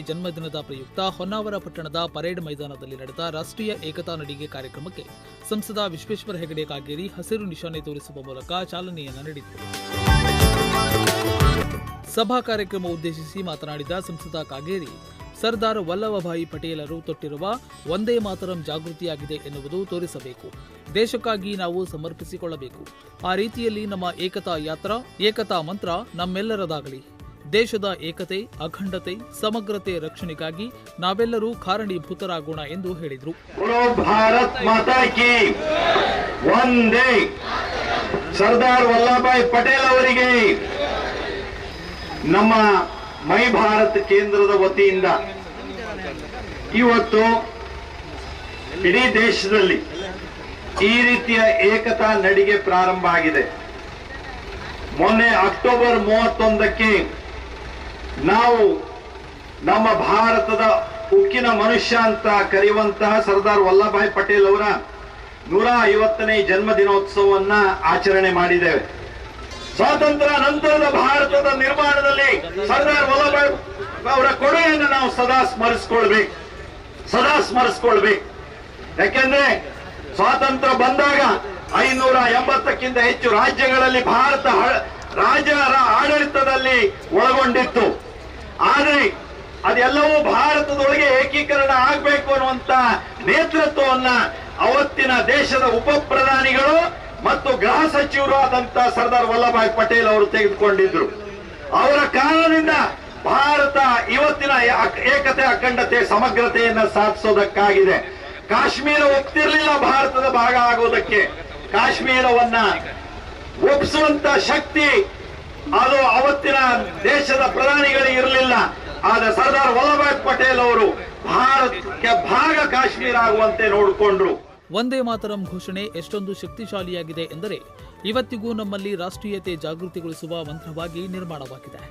ಜನ್ಮದಿನದ ಪ್ರಯುಕ್ತ ಹೊನ್ನಾವರ ಪಟ್ಟಣದ ಪರೇಡ್ ಮೈದಾನದಲ್ಲಿ ನಡೆದ ರಾಷ್ಟ್ರೀಯ ಏಕತಾ ನಡಿಗೆ ಕಾರ್ಯಕ್ರಮಕ್ಕೆ ಸಂಸದ ವಿಶ್ವೇಶ್ವರ ಹೆಗಡೆ ಕಾಗೇರಿ ಹಸಿರು ನಿಶಾನೆ ತೋರಿಸುವ ಮೂಲಕ ಚಾಲನೆಯನ್ನು ನೀಡಿದರು. ಸಭಾ ಕಾರ್ಯಕ್ರಮ ಉದ್ದೇಶಿಸಿ ಮಾತನಾಡಿದ ಸಂಸದ ಕಾಗೇರಿ, ಸರ್ದಾರ್ ವಲ್ಲಭಭಾಯಿ ಪಟೇಲರು ತೊಟ್ಟಿರುವ ಒಂದೇ ಮಾತರಂ ಜಾಗೃತಿಯಾಗಿದೆ ಎನ್ನುವುದು ತೋರಿಸಬೇಕು. ದೇಶಕ್ಕಾಗಿ ನಾವು ಸಮರ್ಪಿಸಿಕೊಳ್ಳಬೇಕು. ಆ ರೀತಿಯಲ್ಲಿ ನಮ್ಮ ಏಕತಾ ಯಾತ್ರಾ, ಏಕತಾ ಮಂತ್ರ ನಮ್ಮೆಲ್ಲರದಾಗಲಿ. ದೇಶದ ಏಕತೆ, ಅಖಂಡತೆ, ಸಮಗ್ರತೆ ರಕ್ಷಣೆಗಾಗಿ ನಾವೆಲ್ಲರೂ ಕಾರಣೀಭೂತರಾಗೋಣ ಎಂದು ಹೇಳಿದರು. ಸರ್ದಾರ್ ವಲ್ಲಭಾಯ್ ಪಟೇಲ್ ಅವರಿಗೆ ನಮ್ಮ ಮೈ ಭಾರತ್ ಕೇಂದ್ರದ ವತಿಯಿಂದ ಇವತ್ತು ಇಡೀ ದೇಶದಲ್ಲಿ ಈ ರೀತಿಯ ಏಕತಾ ನಡಿಗೆ ಪ್ರಾರಂಭ ಆಗಿದೆ. ಮೊನ್ನೆ ಅಕ್ಟೋಬರ್ ಮೂವತ್ತೊಂದಕ್ಕೆ ನಾವು ನಮ್ಮ ಭಾರತದ ಉಕ್ಕಿನ ಮನುಷ್ಯ ಅಂತ ಕರೆಯುವಂತಹ ಸರ್ದಾರ್ ವಲ್ಲಭಾಯ್ ಪಟೇಲ್ ಅವರ ನೂರ ಐವತ್ತನೇ ಜನ್ಮ ದಿನೋತ್ಸವವನ್ನ ಆಚರಣೆ ಮಾಡಿದ್ದೇವೆ. ಸ್ವಾತಂತ್ರ್ಯ ನಂತರದ ಭಾರತದ ನಿರ್ಮಾಣದಲ್ಲಿ ಸರ್ದಾರ್ ವಲ್ಲಭಾಯ್ ಅವರ ಕೊಡುಗೆಯನ್ನು ನಾವು ಸದಾ ಸ್ಮರಿಸ್ಕೊಳ್ಬೇಕು. ಸದಾ ಸ್ಮರಿಸ್ಕೊಳ್ಬೇಕು. ಯಾಕೆಂದ್ರೆ ಸ್ವಾತಂತ್ರ್ಯ ಬಂದಾಗ ಐನೂರ ಎಂಬತ್ತಕ್ಕಿಂತ ಹೆಚ್ಚು ರಾಜ್ಯಗಳಲ್ಲಿ ಭಾರತ ರಾಜರ ಆಡಳಿತದಲ್ಲಿ ಒಳಗೊಂಡಿತ್ತು. ಆದ್ರೆ ಅದೆಲ್ಲವೂ ಭಾರತದೊಳಗೆ ಏಕೀಕರಣ ಆಗಬೇಕು ಅನ್ನುವಂತ ನೇತೃತ್ವವನ್ನ ಅವತ್ತಿನ ದೇಶದ ಉಪ ಪ್ರಧಾನಿಗಳು ಮತ್ತು ಗೃಹ ಸಚಿವರು ಆದಂತ ಸರ್ದಾರ್ ವಲ್ಲಭಾಯ್ ಪಟೇಲ್ ಅವರು ತೆಗೆದುಕೊಂಡಿದ್ರು. ಅವರ ಕಾರಣದಿಂದ ಭಾರತ ಇವತ್ತಿನ ಏಕತೆ, ಅಖಂಡತೆ, ಸಮಗ್ರತೆಯನ್ನ ಸಾಧಿಸೋದಕ್ಕಾಗಿದೆ. ಕಾಶ್ಮೀರ ಒಪ್ತಿರ್ಲಿಲ್ಲ ಭಾರತದ ಭಾಗ ಆಗೋದಕ್ಕೆ. ಕಾಶ್ಮೀರವನ್ನ ಒಪ್ಪಿಸುವಂತ ಶಕ್ತಿ ಅದು ಅವತ್ತಿನ ದೇಶದ ಪ್ರಧಾನಿಗಳಿಗೆ ಇರಲಿಲ್ಲ. ಆದ್ರೆ ಸರ್ದಾರ್ ವಲ್ಲಭಾಯ್ ಪಟೇಲ್ ಅವರು ಭಾರತಕ್ಕೆ ಭಾಗ ಕಾಶ್ಮೀರ ಆಗುವಂತೆ ನೋಡಿಕೊಂಡ್ರು. ಒಂದೇ ಮಾತರಂ ಘೋಷಣೆ ಎಷ್ಟೊಂದು ಶಕ್ತಿಶಾಲಿಯಾಗಿದೆ ಎಂದರೆ ಇವತ್ತಿಗೂ ನಮ್ಮಲ್ಲಿ ರಾಷ್ಟ್ರೀಯತೆ ಜಾಗೃತಿಗೊಳಿಸುವ ಮಂತ್ರವಾಗಿ ನಿರ್ಮಾಣವಾಗಿದೆ.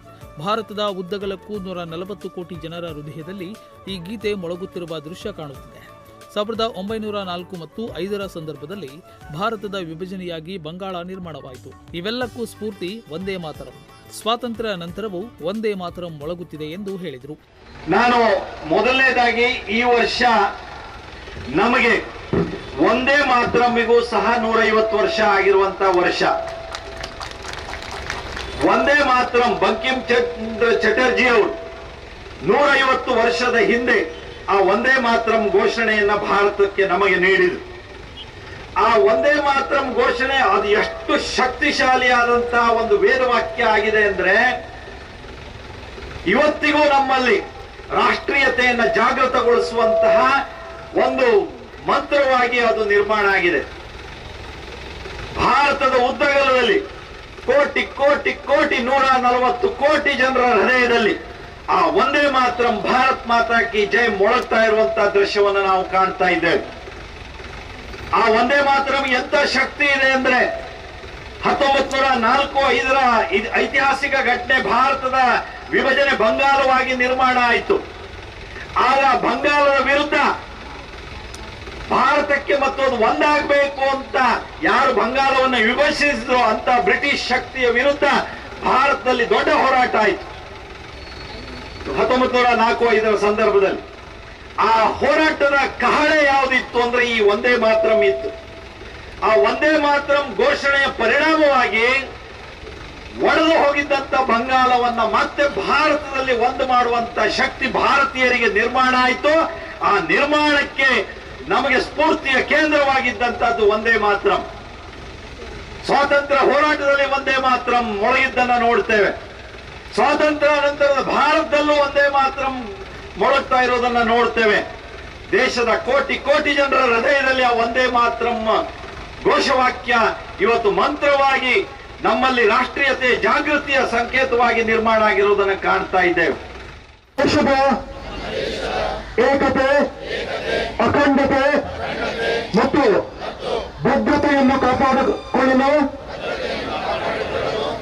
ಭಾರತದ ಉದ್ದಗಲಕ್ಕೂ ನೂರ ನಲವತ್ತು ಕೋಟಿ ಜನರ ಹೃದಯದಲ್ಲಿ ಈ ಗೀತೆ ಮೊಳಗುತ್ತಿರುವ ದೃಶ್ಯ ಕಾಣುತ್ತಿದೆ. ಸಾವಿರದ ಒಂಬೈನೂರ ನಾಲ್ಕು ಮತ್ತು ಐದರ ಸಂದರ್ಭದಲ್ಲಿ ಭಾರತದ ವಿಭಜನೆಯಾಗಿ ಬಂಗಾಳ ನಿರ್ಮಾಣವಾಯಿತು. ಇವೆಲ್ಲಕ್ಕೂ ಸ್ಫೂರ್ತಿ ಒಂದೇ ಮಾತರಂ. ಸ್ವಾತಂತ್ರ್ಯ ನಂತರವೂ ಒಂದೇ ಮಾತ್ರ ಮೊಳಗುತ್ತಿದೆ ಎಂದು ಹೇಳಿದರು. ನಾನು ಮೊದಲನೇದಾಗಿ ಈ ವರ್ಷ ನಮಗೆ ಒಂದೇ ಮಾತ್ರಮಿಗೂ ಸಹ ನೂರೈವತ್ತು ವರ್ಷ ಆಗಿರುವಂತ ವರ್ಷ. ಒಂದೇ ಮಾತ್ರಂ ಬಂಕಿಂ ಚಂದ್ರ ಚಟರ್ಜಿ ಅವರು ನೂರೈವತ್ತು ವರ್ಷದ ಹಿಂದೆ ಆ ಒಂದೇ ಮಾತ್ರಂ ಘೋಷಣೆಯನ್ನ ಭಾರತಕ್ಕೆ ನಮಗೆ ನೀಡಿದರು. ಆ ಒಂದೇ ಮಾತ್ರಂ ಘೋಷಣೆ, ಅದು ಎಷ್ಟು ಶಕ್ತಿಶಾಲಿಯಾದಂತಹ ಒಂದು ವೇದವಾಕ್ಯ ಆಗಿದೆ ಅಂದ್ರೆ, ಇವತ್ತಿಗೂ ನಮ್ಮಲ್ಲಿ ರಾಷ್ಟ್ರೀಯತೆಯನ್ನ ಜಾಗೃತಗೊಳಿಸುವಂತಹ ಒಂದು ಮಂತ್ರವಾಗಿ ಅದು ನಿರ್ಮಾಣ ಆಗಿದೆ. ಭಾರತದ ಉದ್ದಗಲದಲ್ಲಿ ಕೋಟಿ ಕೋಟಿ ಕೋಟಿ, ನೂರ ನಲವತ್ತು ಕೋಟಿ ಜನರ ಹೃದಯದಲ್ಲಿ ಆ ಒಂದೇ ಮಾತ್ರ ಭಾರತ್ ಮಾತಾಕಿ ಜೈ ಮೊಳಗ್ತಾ ಇರುವಂತಹ ದೃಶ್ಯವನ್ನು ನಾವು ಕಾಣ್ತಾ ಇದ್ದೇವೆ. ಆ ಒಂದೇ ಮಾತ್ರ ಎಂತ ಶಕ್ತಿ ಇದೆ ಅಂದ್ರೆ ಹತ್ತೊಂಬತ್ ನೂರ ನಾಲ್ಕು ಐದರ ಐತಿಹಾಸಿಕ ಘಟನೆ ಭಾರತದ ವಿಭಜನೆ ಬಂಗಾಲವಾಗಿ ನಿರ್ಮಾಣ ಆಯಿತು. ಆಗ ಬಂಗಾಲದ ವಿರುದ್ಧ ಭಾರತಕ್ಕೆ ಮತ್ತೊಂದು ಒಂದಾಗಬೇಕು ಅಂತ ಯಾರು ಬಂಗಾಲವನ್ನು ವಿಭಜಿಸಿದ್ರು ಅಂತ ಬ್ರಿಟಿಷ್ ಶಕ್ತಿಯ ವಿರುದ್ಧ ಭಾರತದಲ್ಲಿ ದೊಡ್ಡ ಹೋರಾಟ ಆಯಿತು. ಹತ್ತೊಂಬತ್ತು ನೂರ ನಾಲ್ಕು ಐದರ ಸಂದರ್ಭದಲ್ಲಿ ಆ ಹೋರಾಟದ ಕಹಳೆ ಯಾವುದಿತ್ತು ಅಂದ್ರೆ ಈ ಒಂದೇ ಮಾತ್ರಂ ಇತ್ತು. ಆ ಒಂದೇ ಮಾತ್ರಂ ಘೋಷಣೆಯ ಪರಿಣಾಮವಾಗಿ ಒಡೆದು ಹೋಗಿದ್ದಂತ ಬಂಗಾಳವನ್ನ ಮತ್ತೆ ಭಾರತದಲ್ಲಿ ಒಂದು ಮಾಡುವಂತ ಶಕ್ತಿ ಭಾರತೀಯರಿಗೆ ನಿರ್ಮಾಣ ಆಯಿತು. ಆ ನಿರ್ಮಾಣಕ್ಕೆ ನಮಗೆ ಸ್ಫೂರ್ತಿಯ ಕೇಂದ್ರವಾಗಿದ್ದಂತದ್ದು ಒಂದೇ ಮಾತ್ರಂ. ಸ್ವಾತಂತ್ರ್ಯ ಹೋರಾಟದಲ್ಲಿ ಒಂದೇ ಮಾತ್ರಂ ಮೊಳಗಿದ್ದನ್ನ ನೋಡ್ತೇವೆ. ಸ್ವಾತಂತ್ರ್ಯ ನಂತರದ ಭಾರತದಲ್ಲೂ ಒಂದೇ ಮಾತ್ರಂ ಮೊಳಗ್ತಾ ಇರೋದನ್ನ ನೋಡ್ತೇವೆ. ದೇಶದ ಕೋಟಿ ಕೋಟಿ ಜನರ ಹೃದಯದಲ್ಲಿ ಆ ಒಂದೇ ಮಾತ್ರಮ್ಮ ಘೋಷವಾಕ್ಯ. ಇವತ್ತು ಮಂತ್ರವಾಗಿ ನಮ್ಮಲ್ಲಿ ರಾಷ್ಟ್ರೀಯತೆ, ಜಾಗೃತಿಯ ಸಂಕೇತವಾಗಿ ನಿರ್ಮಾಣ ಆಗಿರುವುದನ್ನು ಕಾಣ್ತಾ ಇದ್ದೇವೆ. ದೇಶದ ಏಕತೆ, ಅಖಂಡತೆ ಮತ್ತು ಭದ್ರತೆಯನ್ನು ಕಾಪಾಡಿಕೊಳ್ಳಲು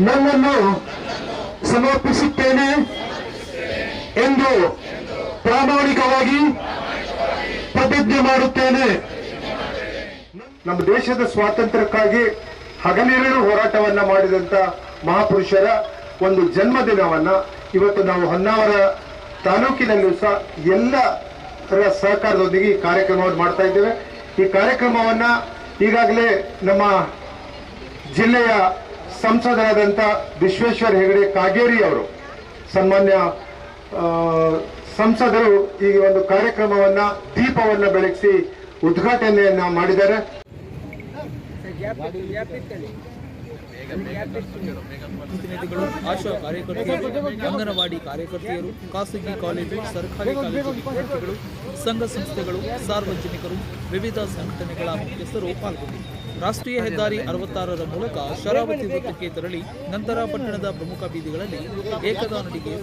ನನ್ನನ್ನು ಸಮರ್ಪಿಸುತ್ತೇನೆ ಎಂದು ಪ್ರಾಮಾಣಿಕವಾಗಿ ಪ್ರತಿಜ್ಞೆ ಮಾಡುತ್ತೇನೆ. ನಮ್ಮ ದೇಶದ ಸ್ವಾತಂತ್ರ್ಯಕ್ಕಾಗಿ ಹಗಲಿರುಳು ಹೋರಾಟವನ್ನ ಮಾಡಿದಂತ ಮಹಾಪುರುಷರ ಒಂದು ಜನ್ಮದಿನವನ್ನ ಇವತ್ತು ನಾವು ಹೊನ್ನಾವರ ತಾಲೂಕಿನಲ್ಲೂ ಸಹ ಎಲ್ಲರ ಸಹಕಾರದೊಂದಿಗೆ ಈ ಕಾರ್ಯಕ್ರಮವನ್ನು ಮಾಡ್ತಾ ಇದ್ದೇವೆ. ಈ ಕಾರ್ಯಕ್ರಮವನ್ನ ಈಗಾಗಲೇ ನಮ್ಮ ಜಿಲ್ಲೆಯ ಸಂಸದರಾದಂಥ ವಿಶ್ವೇಶ್ವರ ಹೆಗಡೆ ಕಾಗೇರಿ ಅವರು, ಸನ್ಮಾನ್ಯ ಸಂಸದರು ಈ ಒಂದು ಕಾರ್ಯಕ್ರಮವನ್ನ, ದೀಪವನ್ನ ಬೆಳಗಿಸಿ ಉದ್ಘಾಟನೆಯನ್ನ ಮಾಡಿದ್ದಾರೆ. ಆಶಾ ಕಾರ್ಯಕರ್ತೆಯರು ಅಂಗನವಾಡಿ ಕಾರ್ಯಕರ್ತೆಯರು, ಖಾಸಗಿ ಕಾಲೇಜು, ಸರ್ಕಾರಿ ಕಾಲೇಜು ವಿದ್ಯಾರ್ಥಿಗಳು, ಸಂಘ ಸಂಸ್ಥೆಗಳು, ಸಾರ್ವಜನಿಕರು, ವಿವಿಧ ಸಂಘಟನೆಗಳ ಮುಖ್ಯಸ್ಥರು ಪಾಲ್ಗೊಂಡಿದ್ದರು. ರಾಷ್ಟ್ರೀಯ ಹೆದ್ದಾರಿ ಅರವತ್ತಾರರ ಮೂಲಕ ಶರಾವತಿ ವೃತ್ತಕ್ಕೆ ತೆರಳಿ ನಂತರ ಪಟ್ಟಣದ ಪ್ರಮುಖ ಬೀದಿಗಳಲ್ಲಿ ಏಕತಾ ನಡಿಗೆ